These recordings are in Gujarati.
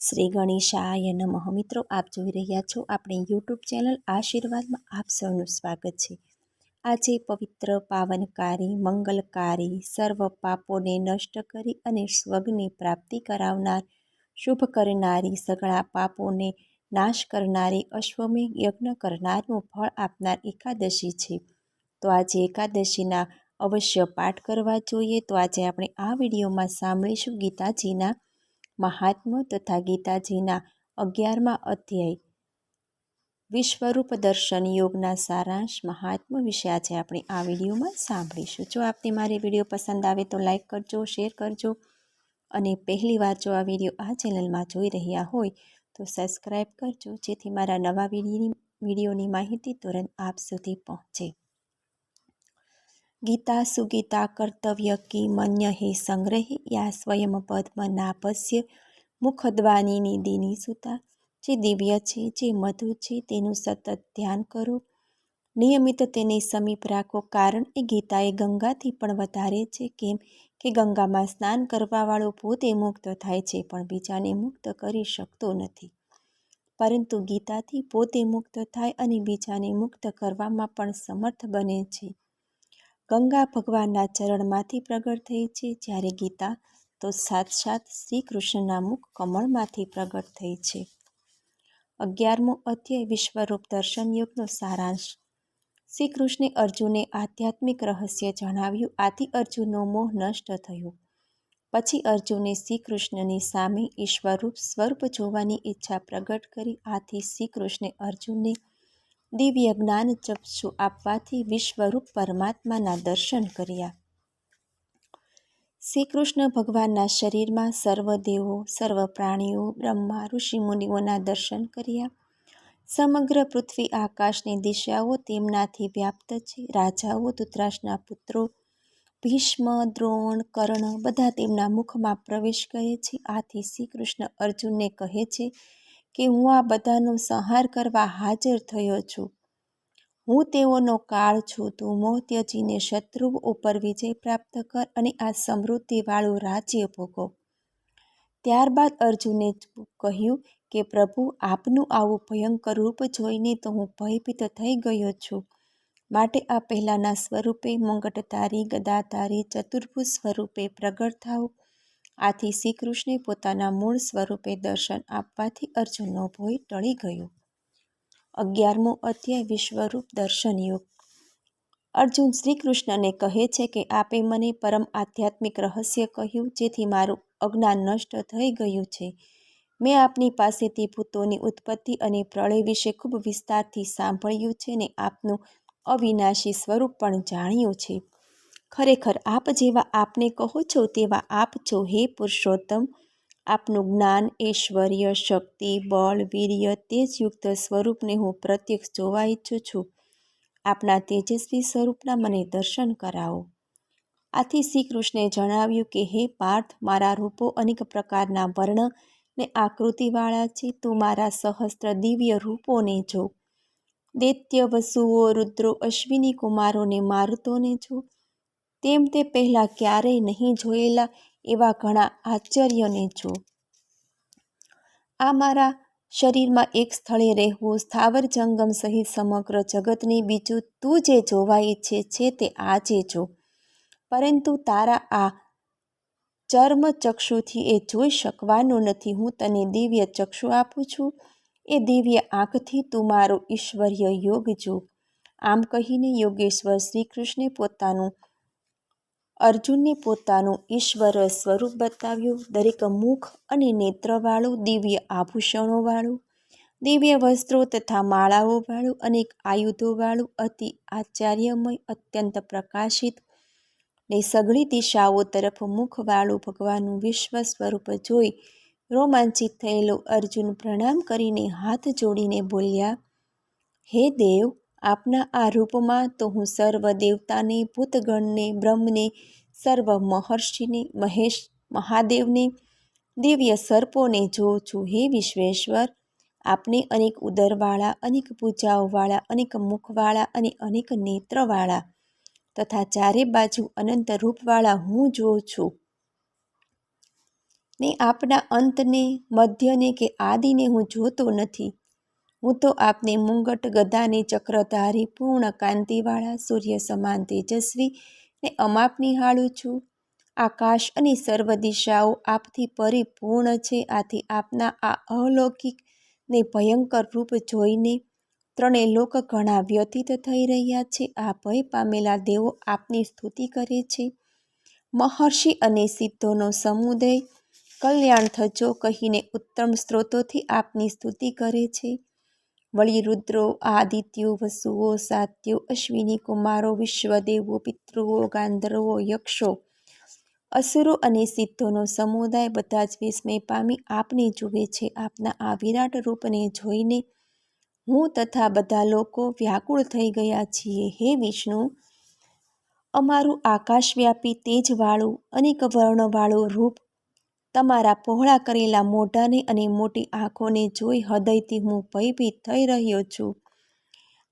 શ્રી ગણેશાય નમઃ. મિત્રો, આપ જોઈ રહ્યા છો આપણી યુટ્યુબ ચેનલ આશીર્વાદમાં આપ સૌનું સ્વાગત છે. આજે પવિત્ર, પાવનકારી, મંગલકારી, સર્વ પાપોને નષ્ટ કરી અને સ્વગની પ્રાપ્તિ કરાવનાર, શુભ કરનારી સગળા પાપોને નાશ કરનારી, અશ્વમેઘ યજ્ઞ કરનારનું ફળ આપનાર એકાદશી છે. તો આજે એકાદશીના અવશ્ય પાઠ કરવા જોઈએ. તો આજે આપણે આ વિડીયોમાં સાંભળીશું ગીતાજીના મહાત્મ્ય તથા ગીતાજીના અગિયારમા અધ્યાય. વિશ્વરૂપ દર્શન યોગના સારાંશ મહાત્મ્ય વિશે આજે આપણે આ વિડીયોમાં સાંભળીશું. જો આપને મારી વીડિયો પસંદ આવે તો લાઈક કરજો, શેર કરજો અને પહેલીવાર જો આ વીડિયો આ ચેનલમાં જોઈ રહ્યા હોય તો સબસ્ક્રાઈબ કરજો, જેથી મારા નવા વિડીયોની માહિતી તુરંત આપ સુધી પહોંચે. ગીતા સુગીતા કર્તવ્ય કી મન્ય હે સંગ્રહે યા સ્વયં પદ્મ નાપસ્ય મુખદ્વાનીની નિધિની સુતા. જે દિવ્ય છે, જે મધુ છે, તેનું સતત ધ્યાન કરો. નિયમિત તેની સમીપ રાખો કારણ એ ગીતા એ ગંગાથી પણ વધારે છે. કેમ કે ગંગામાં સ્નાન કરવાવાળો પોતે મુક્ત થાય છે, પણ બીજાને મુક્ત કરી શકતો નથી. પરંતુ ગીતાથી પોતે મુક્ત થાય અને બીજાને મુક્ત કરવામાં પણ સમર્થ બને છે. ગંગા ભગવાનના ચરણમાંથી પ્રગટ થઈ છે. જ્યારે ગીતા, તો સાક્ષાત શ્રી કૃષ્ણના મુખ કમળમાંથી પ્રગટ થઈ છે. અગિયારમો અધ્યાય, વિશ્વરૂપ દર્શન યુગનો સારાંશ. શ્રી કૃષ્ણે અર્જુને આધ્યાત્મિક રહસ્ય જણાવ્યું. આથી અર્જુનનો મોહ નષ્ટ થયો. પછી અર્જુને શ્રી કૃષ્ણની સામે ઈશ્વરરૂપ સ્વરૂપ જોવાની ઈચ્છા પ્રગટ કરી. આથી શ્રી કૃષ્ણે અર્જુનને દિવ્ય જ્ઞાન ચક્ષુ આપવાથી વિશ્વરૂપ પરમાત્માના દર્શન કર્યા. શ્રી કૃષ્ણ ભગવાનના શરીરમાં સર્વ દેવો, સર્વ પ્રાણીઓ, બ્રહ્મા ઋષિમુનિઓના દર્શન કર્યા. સમગ્ર પૃથ્વી આકાશની દિશાઓ તેમનાથી વ્યાપ્ત છે. રાજાઓ ધૃતરાજના પુત્રો, ભીષ્મ, દ્રોણ, કર્ણ બધા તેમના મુખમાં પ્રવેશ કરે છે. આથી શ્રી કૃષ્ણ અર્જુનને કહે છે કે હું આ બધાનો સંહાર કરવા હાજર થયો છું. હું તેઓનો કાળ છું, તું મોહ ત્યજીને શત્રુઓ ઉપર વિજય પ્રાપ્ત કર અને આ સમૃદ્ધિવાળું રાજ્ય ભોગો ત્યારબાદ અર્જુને કહ્યું કે, પ્રભુ, આપનું આવું ભયંકર રૂપ જોઈને તો હું ભયભીત થઈ ગયો છું. માટે આ પહેલાંના સ્વરૂપે, મુંગટધારી, ગદાધારી, ચતુર્ભુજ સ્વરૂપે પ્રગટ થાવ આથી શ્રીકૃષ્ણે પોતાના મૂળ સ્વરૂપે દર્શન આપવાથી અર્જુનનો ભય ટળી ગયો. અગિયારમો અધ્યાય, વિશ્વરૂપ દર્શન યોગ અર્જુન શ્રીકૃષ્ણને કહે છે કે, આપે મને પરમ આધ્યાત્મિક રહસ્ય કહ્યું, જેથી મારું અજ્ઞાન નષ્ટ થઈ ગયું છે. મેં આપની પાસેથી ભૂતોની ઉત્પત્તિ અને પ્રળય વિશે ખૂબ વિસ્તારથી સાંભળ્યું છે ને આપનું અવિનાશી સ્વરૂપ પણ જાણ્યું છે. ખરેખર આપ જેવા આપને કહો છો તેવા આપ છો, હે પુરુષોત્તમ. આપનું જ્ઞાન, ઐશ્વર્ય, શક્તિ, બળ, વીર્ય તેજયુક્ત સ્વરૂપને હું પ્રત્યક્ષ જોવા ઈચ્છું છું. આપના તેજસ્વી સ્વરૂપના મને દર્શન કરાવો. આથી શ્રી કૃષ્ણે જણાવ્યું કે, હે પાર્થ, મારા રૂપો અનેક પ્રકારના વર્ણ ને આકૃતિવાળા છે, તું મારા સહસ્ત્ર દિવ્ય રૂપોને જો. દૈત્ય વસુઓ, રુદ્રો, અશ્વિની કુમારોને મારુતોને જો. તેમ તે પહેલાં ક્યારેય નહીં જોયેલા એવા ઘણા આશ્ચર્યને જો. આ મારા શરીરમાં એક સ્થળે રહેવું સ્થાવર જંગમ સહિત સમગ્ર જગતને બીજું તું જે જોવા ઈચ્છે છે તે આજે જો પરંતુ તારા આ ચર્મ ચક્ષુથી એ જોઈ શકવાનું નથી. હું તને દિવ્ય ચક્ષુ આપું છું. એ દિવ્ય આંખથી તું મારો ઈશ્વર્ય યોગ જો. આમ કહીને યોગેશ્વર શ્રી કૃષ્ણે પોતાનું અર્જુનને પોતાનું ઈશ્વર સ્વરૂપ બતાવ્યું. દરેક મુખ અને નેત્રવાળું, દિવ્ય આભૂષણોવાળું, દિવ્ય વસ્ત્રો તથા માળાઓવાળું અનેક આયુધોવાળું અતિ આચાર્યમય અત્યંત પ્રકાશિત ને સઘળી દિશાઓ તરફ મુખવાળું ભગવાનનું વિશ્વ સ્વરૂપ જોઈ રોમાંચિત થયેલો અર્જુન પ્રણામ કરીને હાથ જોડીને બોલ્યા, હે દેવ આપના આ રૂપમાં તો હું સર્વ દેવતાને, ભૂતગણને, બ્રહ્મને, સર્વ મહર્ષિને, મહેશ મહાદેવને, દિવ્ય સર્પોને જોઉં છું. હે વિશ્વેશ્વર, આપને અનેક ઉદરવાળા, અનેક પૂજાઓવાળા, અનેક મુખવાળા અને અનેક નેત્રવાળા તથા ચારે બાજુ અનંત રૂપવાળા હું જોઉં છું. ને આપના અંતને, મધ્યને કે આદિને હું જોતો નથી. હું તો આપને મુંગટ ગદાને ચક્રધારી, પૂર્ણ કાંતિવાળા, સૂર્ય સમાન તેજસ્વી ને અમાપ નિહાળું છું. આકાશ અને સર્વ દિશાઓ આપથી પરિપૂર્ણ છે. આથી આપના આ અલૌકિક ને ભયંકર રૂપ જોઈને ત્રણેય લોક ઘણા વ્યથિત થઈ રહ્યા છે. આ ભય પામેલા દેવો આપની સ્તુતિ કરે છે. મહર્ષિ અને સિદ્ધોનો સમુદય કલ્યાણ થજો કહીને ઉત્તમ સ્ત્રોતોથી આપની સ્તુતિ કરે છે. વળી રુદ્રો, આદિત્યો, વસુઓ, સાત્યો, અશ્વિની, કુમારો, વિશ્વદેવો, પિતૃઓ, ગાંધર્વો, યક્ષો, અસુરો અને સિદ્ધોનો સમુદાય બધા જ વિસ્મય પામી આપને જુએ છે. આપના આ વિરાટ રૂપને જોઈને હું તથા બધા લોકો વ્યાકુળ થઈ ગયા છીએ. હે વિષ્ણુ, અમારું આકાશવ્યાપી તેજવાળું, અનેક વર્ણવાળું રૂપ તમારા પહોળા કરેલા મોઢાને અને મોટી આંખોને જોઈ હૃદયથી હું ભયભીત થઈ રહ્યો છું.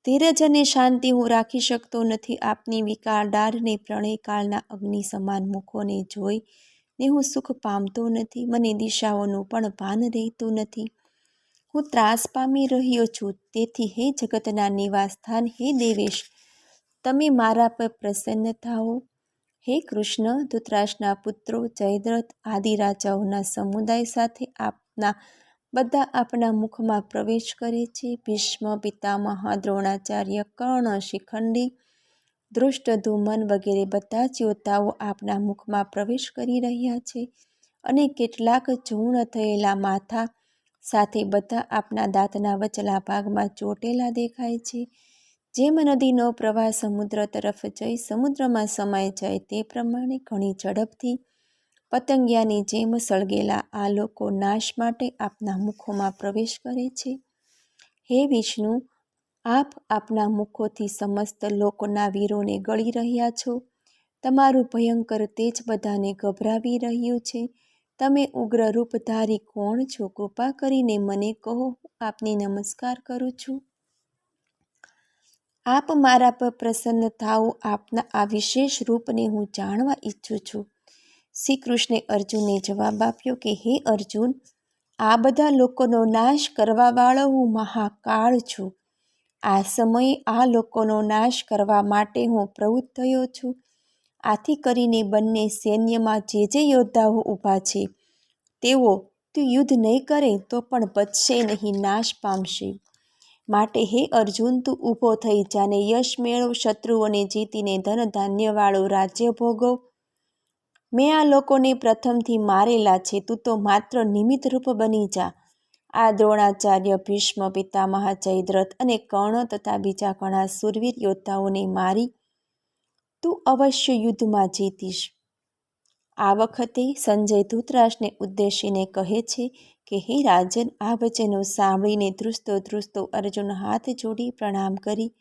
ધીરજ અને શાંતિ હું રાખી શકતો નથી. આપની વિકાર ડાળને પ્રણયકાળના અગ્નિ સમાન મુખોને જોઈ ને હું સુખ પામતો નથી. મને દિશાઓનું પણ ભાન રહેતું નથી. હું ત્રાસ પામી રહ્યો છું. તેથી હે જગતના નિવાસ સ્થાન હે દેવેશ, તમે મારા પર પ્રસન્ન થાઓ હે કૃષ્ણ ધૃતરાજના પુત્રો, જયદ્રથ આદિ રાજાઓના સમુદાય સાથે આપના બધા આપના મુખમાં પ્રવેશ કરે છે. ભીષ્મ, પિતામહ, દ્રોણાચાર્ય, કર્ણ, શિખંડી, ધૃષ્ટધુમન વગેરે બધા જ યોદ્ધાઓ આપના મુખમાં પ્રવેશ કરી રહ્યા છે અને કેટલાક ચૂર્ણ થયેલા માથા સાથે બધા આપના દાંતના વચલા ભાગમાં ચોટેલા દેખાય છે. જેમ નદીનો પ્રવાહ સમુદ્ર તરફ જઈ સમુદ્રમાં સમાઈ જાય તે પ્રમાણે ઘણી ઝડપથી પતંગિયાની જેમ સળગેલા આ લોકો નાશ માટે આપના મુખોમાં પ્રવેશ કરે છે. હે વિષ્ણુ, આપ આપના મુખોથી સમસ્ત લોકોના વીરોને ગળી રહ્યા છો. તમારું ભયંકર તેજ બધાને ગભરાવી રહ્યું છે. તમે ઉગ્ર રૂપધારી કોણ છો? કૃપા કરીને મને કહો આપની નમસ્કાર કરું છું. આપ મારા પર પ્રસન્ન થાઓ આપના આ વિશેષ રૂપને હું જાણવા ઈચ્છું છું. શ્રી કૃષ્ણે અર્જુનને જવાબ આપ્યો કે, હે અર્જુન, આ બધા લોકોનો નાશ કરવાવાળો હું મહાકાળ છું. આ સમયે આ લોકોનો નાશ કરવા માટે હું પ્રવૃત્ત થયો છું. આથી કરીને બંને સૈન્યમાં જે જે યોદ્ધાઓ ઊભા છે, તેઓ તે યુદ્ધ નહીં કરે તો પણ બચશે નહીં, નાશ પામશે. માટે હે અર્જુન, તું ઊભો થઈ જાને યશ મેળવ, શત્રુઓને જીતીને ધન ધાન્યવાળો રાજ્ય ભોગવ. મેં આ લોકોને પ્રથમથી મારેલા છે, તું તો માત્ર નિમિત્ત રૂપ બની જા. આ દ્રોણાચાર્ય, ભીષ્મ પિતામહ જયદ્રથ અને કર્ણ તથા બીજા ઘણા સુરવીર યોદ્ધાઓને મારી. તું અવશ્ય યુદ્ધમાં જીતીશ. આ વખતે સંજય ધૂતરાજને ઉદ્દેશીને કહે છે કે, હે રાજન, આ વચનો સાંભળીને ધ્રુસ્તો ધ્રુસ્તો અર્જુન હાથ જોડી પ્રણામ કરી.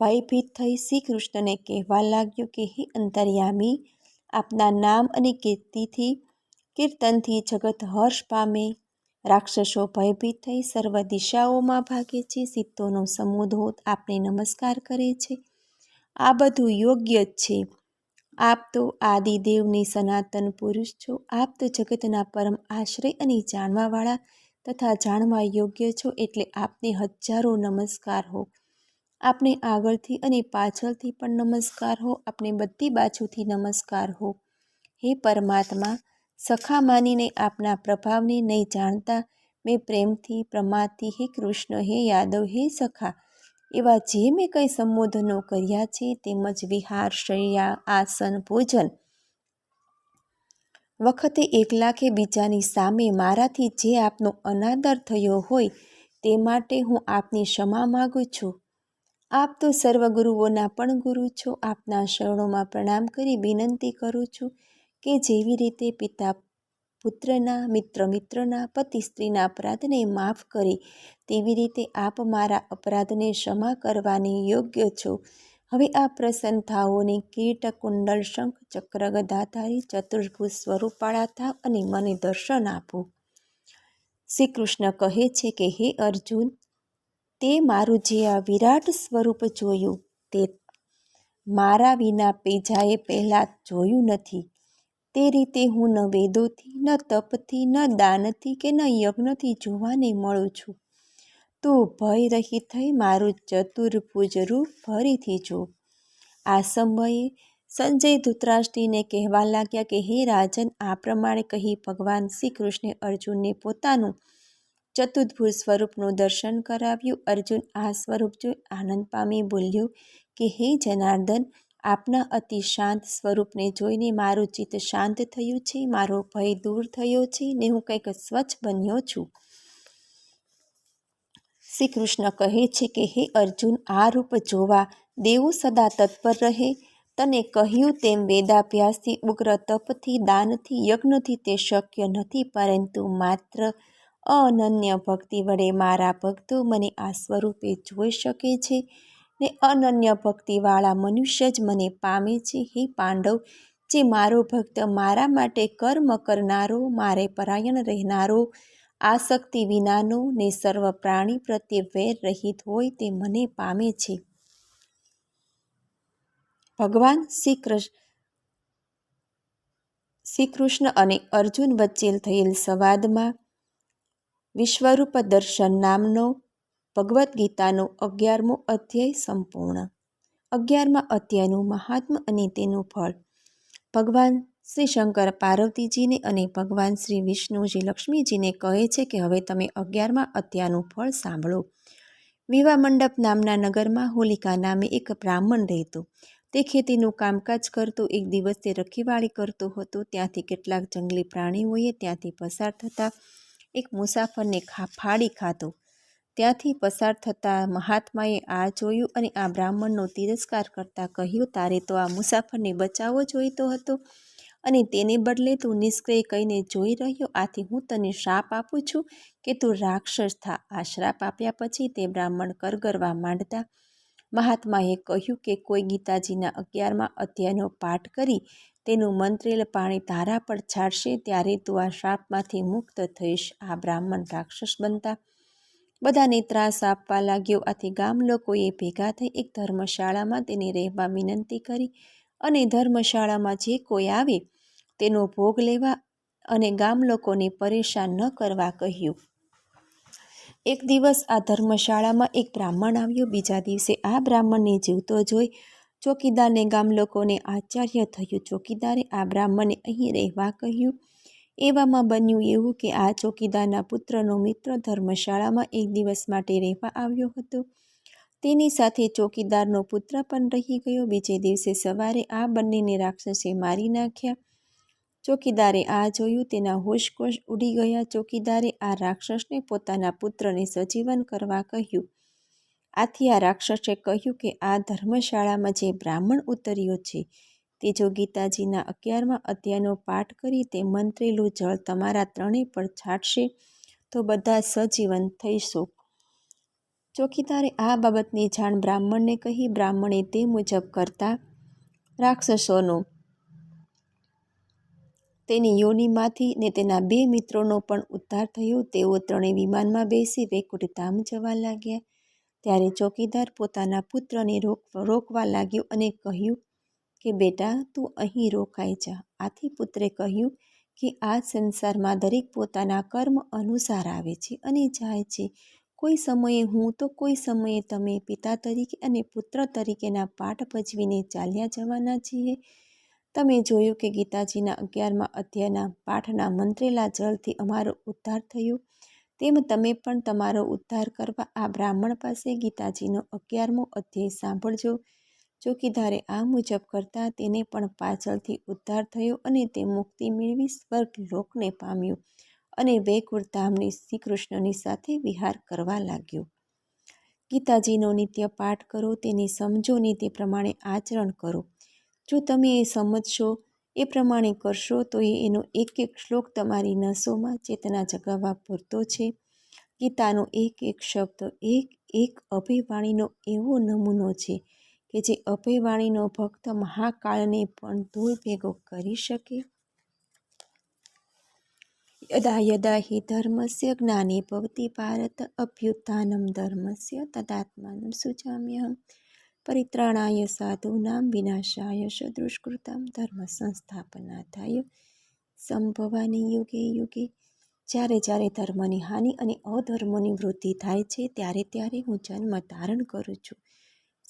ભયભીત થઈ શ્રી કૃષ્ણને કહેવા લાગ્યો કે, હે અંતર્યામી, આપના નામ અને કીર્તિથી કીર્તનથી જગત હર્ષ પામે. રાક્ષસો ભયભીત થઈ સર્વ દિશાઓમાં ભાગે છે સિત્તોનો સમુધોત આપને નમસ્કાર કરે છે. આ બધું યોગ્ય જ છે. આપ તો આદિદેવની સનાતન પુરુષ છો. આપ તો જગતના પરમ આશ્રય અને જાણવાવાળા તથા જાણવા યોગ્ય છો એટલે આપને હજારો નમસ્કાર હો. આપને આગળથી અને પાછળથી પણ નમસ્કાર હો. આપને બધી બાજુથી નમસ્કાર હો. હે પરમાત્મા, સખા માનીને આપના પ્રભાવને નહીં જાણતા. મેં પ્રેમથી, પ્રમાદથી હે કૃષ્ણ, હે યાદવ, હે સખા એવા જે મેં કંઈ સંબોધનો કર્યા છે તેમજ વિહાર, શૈયા, આસન ભોજન વખતે એકલા કે બીજાની સામે મારાથી જે આપનો અનાદર થયો હોય તે માટે હું આપની ક્ષમા માગું છું. આપ તો સર્વગુરુઓના પણ ગુરુ છો. આપના શરણોમાં પ્રણામ કરી વિનંતી કરું છું કે જેવી રીતે પિતા પુત્રના મિત્ર મિત્રના પતિ સ્ત્રીના અપરાધને માફ કરે. તેવી રીતે આપ મારા અપરાધને ક્ષમા કરવાની યોગ્ય છો. હવે આ પ્રસન્ન થાઓને કીટ કુંડલ શંખ ચક્ર ગદાધારી ચતુર્ભુજ સ્વરૂપાળા થાવ અને મને દર્શન આપો. શ્રી કૃષ્ણ કહે છે કે, હે અર્જુન, તે મારું જે આ વિરાટ સ્વરૂપ જોયું, તે મારા વિના પેજાએ પહેલાં જોયું નથી. તે રીતે હું ન વેદોથી, ન તપથી, ન દાનથી કે ન યજ્ઞથી જોવાને મળું છું. તો ભય રહી થઈ મારું ચતુર્ભુજ રૂપ ફરીથી જો. આ સમયે સંજય ધૃતરાષ્ટ્રીને કહેવા લાગ્યા કે, હે રાજન, આ પ્રમાણે કહી ભગવાન શ્રી કૃષ્ણે અર્જુનને પોતાનું ચતુર્ભુજ સ્વરૂપનું દર્શન કરાવ્યું. અર્જુન આ સ્વરૂપ જોઈ આનંદ પામી બોલ્યો કે, હે જનાર્દન આપના અતિ શાંત સ્વરૂપને જોઈને મારું ચિત્ત શાંત થયું છે, મારો ભય દૂર થયો છે ને હું કંઈક સ્વચ્છ બન્યો છું. શ્રી કૃષ્ણ કહે છે કે, હે અર્જુન, આ રૂપ જોવા દેવો સદા તત્પર રહે. તને કહ્યું તેમ વેદાભ્યાસથી ઉગ્ર તપથી, દાનથી, યજ્ઞથી તે શક્ય નથી, પરંતુ માત્ર અનન્ય ભક્તિ વડે મારા ભક્તો મને આ સ્વરૂપે જોઈ શકે છે. ને અનન્ય ભક્તિવાળા મનુષ્ય જ મને પામે છે. હે પાંડવ, જે મારો ભક્ત મારા માટે કર્મ કરનારો, મારે પરાયણ રહેનારો, આસક્તિ વિનાનો ને સર્વ પ્રાણી પ્રત્યે વેર રહિત હોય તે મને પામે છે. ભગવાન શ્રી કૃષ્ણ શ્રી કૃષ્ણ અને અર્જુન વચ્ચે થયેલ સંવાદમાં વિશ્વરૂપ દર્શન નામનો ભગવદ્ ગીતાનો અગિયારમો અધ્યાય સંપૂર્ણ. અગિયારમા અધ્યાયનું મહાત્મ અને તેનું ફળ. ભગવાન શ્રી શંકર પાર્વતીજીને અને ભગવાન શ્રી વિષ્ણુજી લક્ષ્મીજીને કહે છે કે હવે તમે અગિયારમા અધ્યાયનું ફળ સાંભળો. વિવાહ મંડપ નામના નગરમાં હોલિકા નામે એક બ્રાહ્મણ રહેતો. તે ખેતીનું કામકાજ કરતો, એક દિવસ તે રખીવાળી કરતો હતો. ત્યાંથી કેટલાક જંગલી પ્રાણીઓએ ત્યાંથી પસાર થતા એક મુસાફરને ખા ફાડી ખાધો. ત્યાંથી પસાર થતાં મહાત્માએ આ જોયું અને આ બ્રાહ્મણનો તિરસ્કાર કરતાં કહ્યું, તારે તો આ મુસાફરને બચાવવો જોઈતો હતો અને તેને બદલે તું નિષ્ક્રિય કહીને જોઈ રહ્યો. આથી હું તને શ્રાપ આપું છું કે તું રાક્ષસ થા. આ શ્રાપ આપ્યા પછી તે બ્રાહ્મણ કરગરવા માંડતા મહાત્માએ કહ્યું કે, કોઈ ગીતાજીના અગિયારમાં અધ્યાયનો પાઠ કરી તેનું મંત્રેલ પાણી તારા પર છાડશે ત્યારે તું આ શ્રાપમાંથી મુક્ત થઈશ. આ બ્રાહ્મણ રાક્ષસ બનતા બધાને ત્રાસ આપવા લાગ્યો. આથી ગામ લોકોએ ભેગા થઈ એક ધર્મશાળામાં તેને રહેવા વિનંતી કરી અને ધર્મશાળામાં જે કોઈ આવે તેનો ભોગ લેવા અને ગામ લોકોને પરેશાન ન કરવા કહ્યું. એક દિવસ આ ધર્મશાળામાં એક બ્રાહ્મણ આવ્યો. બીજા દિવસે આ બ્રાહ્મણને જીવતો જોઈ ચોકીદારને ગામ લોકોને આશ્ચર્ય થયું. ચોકીદારે આ બ્રાહ્મણને અહીં રહેવા કહ્યું. એવામાં બન્યું એવું કે આ ચોકીદારના પુત્રનો મિત્ર ધર્મશાળામાં એક દિવસ માટે રહેવા આવ્યો હતો. તેની સાથે ચોકીદારનો પુત્ર પણ રહી ગયો. બીજે દિવસે સવારે આ બંનેને રાક્ષસે મારી નાખ્યા. ચોકીદારે આ જોયું, તેના હોશકોશ ઉડી ગયા. ચોકીદારે આ રાક્ષસને પોતાના પુત્રને સજીવન કરવા કહ્યું. આથી આ રાક્ષસે કહ્યું કે આ ધર્મશાળામાં જે બ્રાહ્મણ ઉતર્યો છે તે જો ગીતાજીના અગિયારમાં અધ્યાયનો પાઠ કરી તે મંત્રેલું જળ તમારા ત્રણેય પર છાંટશે, તો બધા સજીવન થઈશો. ચોકીદારે આ બાબતની જાણ બ્રાહ્મણને કહી બ્રાહ્મણે તે મુજબ કરતા, રાક્ષસોનો, તેની યોનિમાંથી ને તેના બે મિત્રોનો પણ ઉદ્ધાર થયો. તેઓ ત્રણેય વિમાનમાં બેસી વૈકુંઠ ધામ જવા લાગ્યા. ત્યારે ચોકીદાર પોતાના પુત્રને રોક, રોકવા લાગ્યો અને કહ્યું કે બેટા, તું અહીં રોકાઈ જા. આથી પુત્રે કહ્યું કે આ સંસારમાં દરેક પોતાના કર્મ અનુસાર આવે છે અને જાય છે. કોઈ સમયે હું તો કોઈ સમયે તમે પિતા તરીકે અને પુત્ર તરીકેના પાઠ ભજવીને ચાલ્યા જવાના છીએ. તમે જોયું કે ગીતાજીના અગિયારમાં અધ્યાયના પાઠના મંત્રેલા જળથી અમારો ઉદ્ધાર થયો. તેમ તમે પણ તમારો ઉદ્ધાર કરવા આ બ્રાહ્મણ પાસે ગીતાજીનો અગિયારમો અધ્યાય સાંભળજો. ચોકીદારે આ મુજબ કરતાં તેને પણ પાછળથી ઉદ્ધાર થયો અને તે મુક્તિ મેળવી સ્વર્ગ લોકને પામ્યો અને વૈકુંઠ ધામની શ્રી કૃષ્ણની સાથે વિહાર કરવા લાગ્યો. ગીતાજીનો નિત્ય પાઠ કરો, તેને સમજો ને તે પ્રમાણે આચરણ કરો. જો તમે એ સમજશો, એ પ્રમાણે કરશો, તો એ એનો એક એક શ્લોક તમારી નસોમાં ચેતના જગાવવા પૂરતો છે. ગીતાનો એક એક શબ્દ એક એક અભિવાણીનો એવો નમૂનો છે કે જે અભયવાણીનો ભક્ત મહાકાળને પણ ધૂળ ભેગો કરી શકે? યદા યદા હિ ધર્મસ્ય જ્ઞાને ભવતી ભારત અભ્યુત્થાનમ ધર્મસ્ય તદાત્માનમ સુજામ્યહમ. પરિત્રાણાય સાધુનામ વિનાશાય સદૃષ્કૃતમ દુષ્કૃતમ ધર્મ સંસ્થાપનાથાય સંભવાની યુગે યુગે જ્યારે જ્યારે ધર્મની હાનિ અને અધર્મની વૃદ્ધિ થાય છે, ત્યારે ત્યારે હું જન્મ ધારણ કરું છું.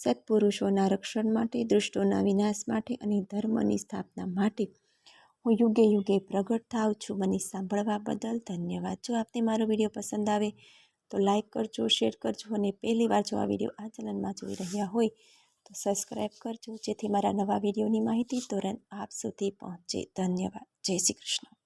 સત્પુરુષોના રક્ષણ માટે, દુષ્ટોના વિનાશ માટે અને ધર્મની સ્થાપના માટે હું યુગે યુગે પ્રગટ થાઉં છું. મને સાંભળવા બદલ ધન્યવાદ. જો આપને મારો વીડિયો પસંદ આવે તો લાઈક કરજો, શેર કરજો અને પહેલી વાર જો આ વીડિયો આ ચેનલમાં જોઈ રહ્યા હોય તો સબસ્ક્રાઈબ કરજો. જેથી મારા નવા વિડીયોની માહિતી તુરંત આપ સુધી પહોંચે. ધન્યવાદ. જય શ્રી કૃષ્ણ.